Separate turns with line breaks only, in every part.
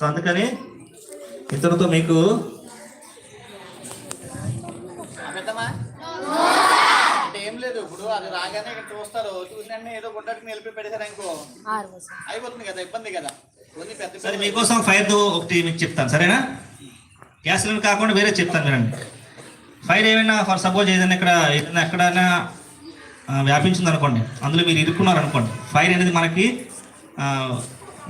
So అందుకని ఇతరులతో మీకు
ఏం లేదు ఇప్పుడు అది రాగానే ఇక్కడ చూస్తారు ఏదో గుడ్డకి నిలిపి పెడతారు అనుకో అయిపోతుంది కదా ఇబ్బంది కదా.
సరే మీకోసం ఫైర్ ఒకటి మీకు చెప్తాను సరేనా? గ్యాస్ సిలిండర్ కాకుండా వేరే చెప్తాను వినండి. ఫైర్ ఏమైనా ఫర్ సపోజ్ ఏదైనా ఇక్కడ ఏదైనా ఎక్కడైనా వ్యాపించింది అనుకోండి అందులో మీరు ఇరుక్కున్నారు అనుకోండి ఫైర్ అనేది మనకి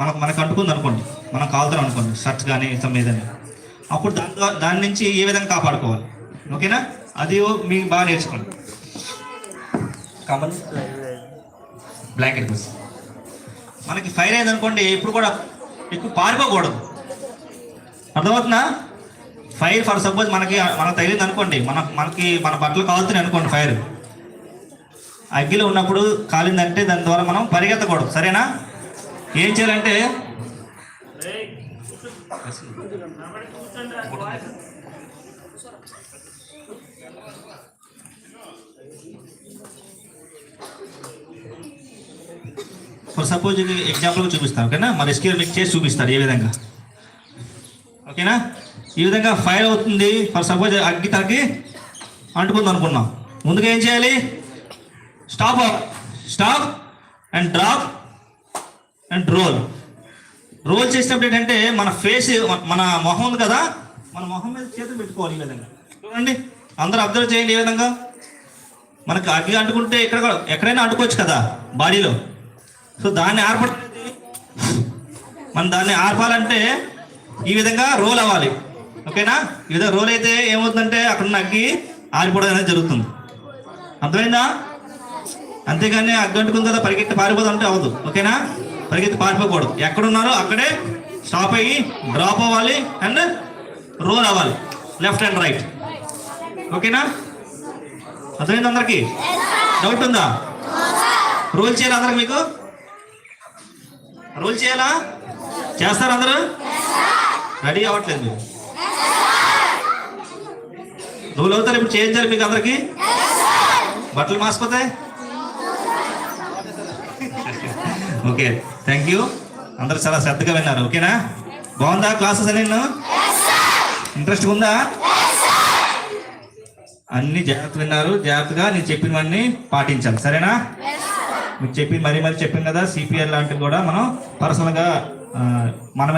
మనకు మనకు అంటుకుంది అనుకోండి. మనం కాలుతాం అనుకోండి. షర్ట్ కానీ ఇతం ఏదైనా అప్పుడు దాని ద్వారా- దాని నుంచి ఏ విధంగా కాపాడుకోవాలి? ఓకేనా? అది మీకు బాగా నేర్చుకోండి. బ్లాంకెట్ బస్ మనకి ఫైర్ అయింది అనుకోండి ఎప్పుడు కూడా ఎక్కువ పారిపోకూడదు. అర్థమవుతుందా? ఫైర్ ఫర్ సపోజ్ మనకి మనకు తగిలింది అనుకోండి మన మనకి మన బట్టలు కాలుతున్నాయి అనుకోండి ఫైర్ అగ్గిలో ఉన్నప్పుడు కాలిందంటే దాని ద్వారా మనం పరిగెత్తకూడదు. సరేనా? ఏం చేయాలంటే? ఫర్ సపోజ్ ఇది ఎగ్జాంపుల్గా చూపిస్తాను ఓకేనా? మరి రెస్క్యూ మీకు చేసి చూపిస్తారు ఏ విధంగా. ఓకేనా? ఈ విధంగా ఫైర్ అవుతుంది. ఫర్ సపోజ్ అగ్గి తగ్గి అంటుకుంది అనుకున్నాం. ముందుగా ఏం చేయాలి? Stop stop and drop and roll. Roll చేసినప్పుడు ఏంటంటే మన ఫేస్ మన మొహం ఉంది కదా మన మొహం మీద చేతులు పెట్టుకోవాలి ఈ విధంగా. చూడండి అందరూ అబ్జర్వ్ చేయండి ఏ విధంగా. మనకు అగ్గి అంటుకుంటే ఇక్కడ కూడా ఎక్కడైనా అంటుకోవచ్చు కదా బాడీలో. సో దాన్ని ఆర్పడ మనం దాన్ని ఆర్పాలంటే ఈ విధంగా రోల్ అవ్వాలి. ఓకేనా? ఈ విధంగా రోల్ అయితే ఏమవుతుందంటే అక్కడ నగ్గి అగ్గి ఆరిపోవడం అనేది జరుగుతుంది. అర్థమైందా? అంతేగాని అగ్గంటుకుంది కదా పరిగెత్తి పారిపోదాం అంటే అవ్వదు. ఓకేనా? పరిగెత్తి పారిపోకూడదు. ఎక్కడున్నారో అక్కడే స్టాప్ అయ్యి డ్రాప్ అవ్వాలి అండ్ రోల్ అవ్వాలి. లెఫ్ట్ అండ్ రైట్ ఓకేనా అర్థమైంది అందరికి? డౌట్ ఉందా? రోల్ చేయాలి అందరికి మీకు? రోల్ చేయాలా? చేస్తారు అందరూ? రెడీ అవ్వట్లేదు మీరు. రోల్ అవుతారు ఇప్పుడు చేయించాలి మీకు అందరికి? బట్టలు మాసిపోతాయి? ఓకే థ్యాంక్ యూ అందరూ చాలా శ్రద్ధగా విన్నారు ఓకేనా? బాగుందా క్లాసెస్ అని ఇంట్రెస్ట్ ఉందా? అన్ని జాగ్రత్త విన్నారు జాగ్రత్తగా నేను చెప్పినవన్నీ పాటించాలి సరేనా? మీకు చెప్పి మరీ మరీ చెప్పింది కదా సిపిఎల్ లాంటివి కూడా మనం పర్సనల్గా మనం